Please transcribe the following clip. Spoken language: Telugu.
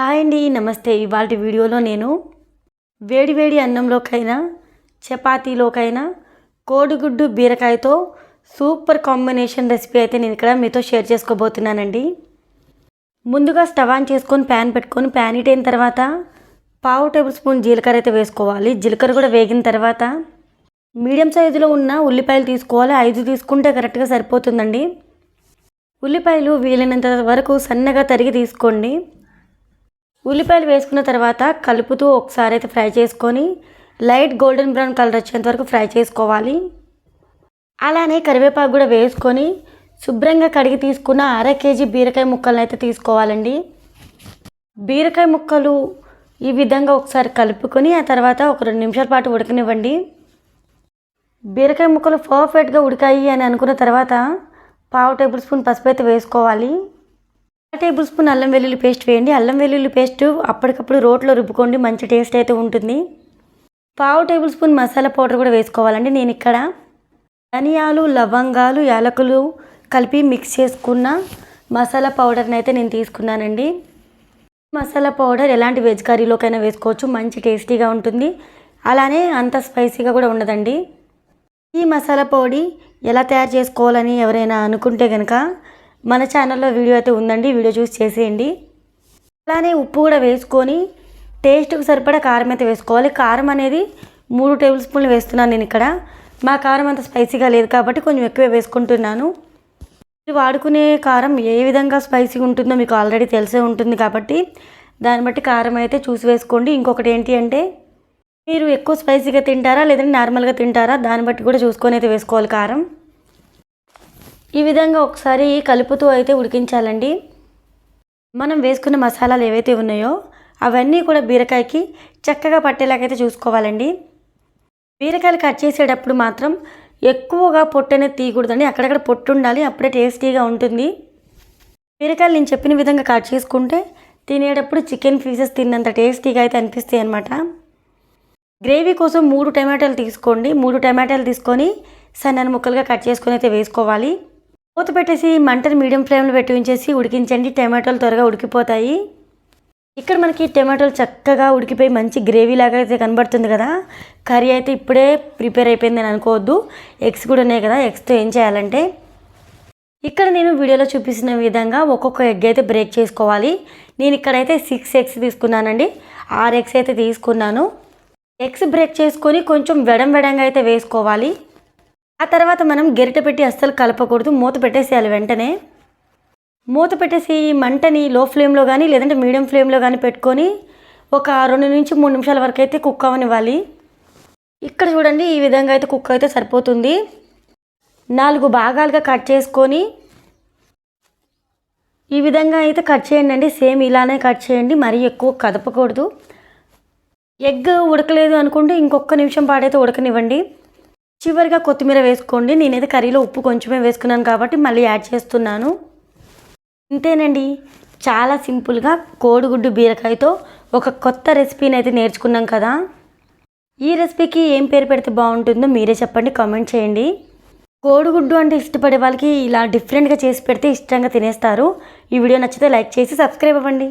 హాయ్ అండి నమస్తే. ఇవాళ వీడియోలో నేను వేడివేడి అన్నంలోకైనా చపాతీలోకైనా కోడిగుడ్డు బీరకాయతో సూపర్ కాంబినేషన్ రెసిపీ అయితే నేను ఇక్కడ మీతో షేర్ చేసుకోబోతున్నానండి. ముందుగా స్టవ్ ఆన్ చేసుకొని ప్యాన్ పెట్టుకొని ప్యాన్ హీట్ అయిన తర్వాత పావు టేబుల్ స్పూన్ జీలకర్ర అయితే వేసుకోవాలి. జీలకర్ర కూడా వేగిన తర్వాత మీడియం సైజులో ఉన్న ఉల్లిపాయలు తీసుకోవాలి. ఐదు తీసుకుంటే కరెక్ట్గా సరిపోతుందండి. ఉల్లిపాయలు వీలైనంత వరకు సన్నగా తరిగి తీసుకోండి. ఉల్లిపాయలు వేసుకున్న తర్వాత కలుపుతూ ఒకసారి అయితే ఫ్రై చేసుకొని లైట్ గోల్డెన్ బ్రౌన్ కలర్ వచ్చేంత వరకు ఫ్రై చేసుకోవాలి. అలానే కరివేపాకు కూడా వేసుకొని శుభ్రంగా కడిగి తీసుకున్న అర కేజీ బీరకాయ ముక్కలను అయితే తీసుకోవాలండి. బీరకాయ ముక్కలు ఈ విధంగా ఒకసారి కలుపుకొని ఆ తర్వాత ఒక రెండు నిమిషాల పాటు ఉడకనివ్వండి. బీరకాయ ముక్కలు పర్ఫెక్ట్గా ఉడికాయి అని అనుకున్న తర్వాత పావు టేబుల్ స్పూన్ పసుపు అయితే వేసుకోవాలి. టేబుల్ స్పూన్ అల్లం వెల్లుల్లి పేస్ట్ వేయండి. అల్లం వెల్లుల్లి పేస్ట్ అప్పటికప్పుడు రోట్లో రుబ్బుకోండి. మంచి టేస్ట్ అయితే ఉంటుంది. పావు టేబుల్ స్పూన్ మసాలా పౌడర్ కూడా వేసుకోవాలండి నేను ఇక్కడ. ధనియాలు లవంగాలు యాలకులు కలిపి మిక్స్ చేసుకున్న మసాలా పౌడర్ని అయితే నేను తీసుకున్నానండి. మసాలా పౌడర్ ఎలాంటి వెజ్ కర్రీలోకైనా వేసుకోవచ్చు. మంచి టేస్టీగా ఉంటుంది. అలానే అంత స్పైసీగా కూడా ఉండదండి. ఈ మసాలా పొడి ఎలా తయారు చేసుకోవాలని ఎవరైనా అనుకుంటే కనుక మన ఛానల్లో వీడియో అయితే ఉందండి. వీడియో చూసి చేసేయండి. అలానే ఉప్పు కూడా వేసుకొని టేస్ట్కి సరిపడా కారం అయితే వేసుకోవాలి. కారం అనేది మూడు టేబుల్ స్పూన్లు వేస్తున్నాను నేను ఇక్కడ. మా కారం అంత స్పైసీగా లేదు కాబట్టి కొంచెం ఎక్కువ వేసుకుంటున్నాను. మీరు వాడుకునే కారం ఏ విధంగా స్పైసీగా ఉంటుందో మీకు ఆల్రెడీ తెలిసే ఉంటుంది కాబట్టి దాన్ని బట్టి కారం అయితే చూసి వేసుకోండి. ఇంకొకటి ఏంటి అంటే మీరు ఎక్కువ స్పైసీగా తింటారా లేదంటే నార్మల్గా తింటారా దాన్ని బట్టి కూడా చూసుకొని అయితే వేసుకోవాలి కారం. ఈ విధంగా ఒకసారి కలుపుతూ అయితే ఉడికించాలండి. మనం వేసుకున్న మసాలాలు ఏవైతే ఉన్నాయో అవన్నీ కూడా బీరకాయకి చక్కగా పట్టేలాగైతే చూసుకోవాలండి. బీరకాయలు కట్ చేసేటప్పుడు మాత్రం ఎక్కువగా పొట్టు అనేది తీయకూడదండి. అక్కడక్కడ పొట్టు ఉండాలి అప్పుడే టేస్టీగా ఉంటుంది. బీరకాయలు నేను చెప్పిన విధంగా కట్ చేసుకుంటే తినేటప్పుడు చికెన్ పీసెస్ తిన్నంత టేస్టీగా అయితే అనిపిస్తాయి అనమాట గ్రేవీ కోసం మూడు టమాటాలు తీసుకోండి. మూడు టమాటాలు తీసుకొని సన్నని ముక్కలుగా కట్ చేసుకొని అయితే వేసుకోవాలి. మూత పెట్టేసి మంటను మీడియం ఫ్లేమ్లో పెట్టి ఉంచేసి ఉడికించండి. టమాటాలు త్వరగా ఉడికిపోతాయి. ఇక్కడ మనకి టమాటోలు చక్కగా ఉడికిపోయి మంచి గ్రేవీ లాగా అయితే కనబడుతుంది కదా. కర్రీ అయితే ఇప్పుడే ప్రిపేర్ అయిపోయింది అని అనుకోవద్దు. ఎగ్స్ కూడా ఉన్నాయి కదా ఎగ్స్తో ఏం చేయాలంటే ఇక్కడ నేను వీడియోలో చూపిస్తున్న విధంగా ఒక్కొక్క ఎగ్ అయితే బ్రేక్ చేసుకోవాలి. నేను ఇక్కడైతే సిక్స్ ఎగ్స్ తీసుకున్నానండి. ఆరు ఎగ్స్ అయితే తీసుకున్నాను. ఎగ్స్ బ్రేక్ చేసుకొని కొంచెం వెడం వెడంగా అయితే వేసుకోవాలి. ఆ తర్వాత మనం గెరిట పెట్టి అస్సలు కలపకూడదు. మూత పెట్టేసేయాలి వెంటనే. మూత పెట్టేసి మంటని లో ఫ్లేమ్లో కానీ లేదంటే మీడియం ఫ్లేమ్లో కానీ పెట్టుకొని ఒక రెండు నుంచి మూడు నిమిషాల వరకు అయితే కుక్ అవ్వనివ్వాలి ఇక్కడ చూడండి ఈ విధంగా అయితే కుక్ అయితే సరిపోతుంది. నాలుగు భాగాలుగా కట్ చేసుకొని ఈ విధంగా అయితే కట్ చేయండి అండి సేమ్ ఇలానే కట్ చేయండి. మరీ ఎక్కువ కదపకూడదు. ఎగ్ ఉడకలేదు అనుకుంటే ఇంకొక నిమిషం పాడైతే ఉడకనివ్వండి. చివరిగా కొత్తిమీర వేసుకోండి. నేనైతే కర్రీలో ఉప్పు కొంచెమే వేసుకున్నాను కాబట్టి మళ్ళీ యాడ్ చేస్తున్నాను. ఇంతేనండి. చాలా సింపుల్గా కోడిగుడ్డు బీరకాయతో ఒక కొత్త రెసిపీని అయితే నేర్చుకున్నాం కదా. ఈ రెసిపీకి ఏం పేరు పెడితే బాగుంటుందో మీరే చెప్పండి కామెంట్ చేయండి. కోడిగుడ్డు అంటే ఇష్టపడే వాళ్ళకి ఇలా డిఫరెంట్గా చేసి పెడితే ఇష్టంగా తినేస్తారు. ఈ వీడియో నచ్చితే లైక్ చేసి సబ్స్క్రైబ్ అవ్వండి.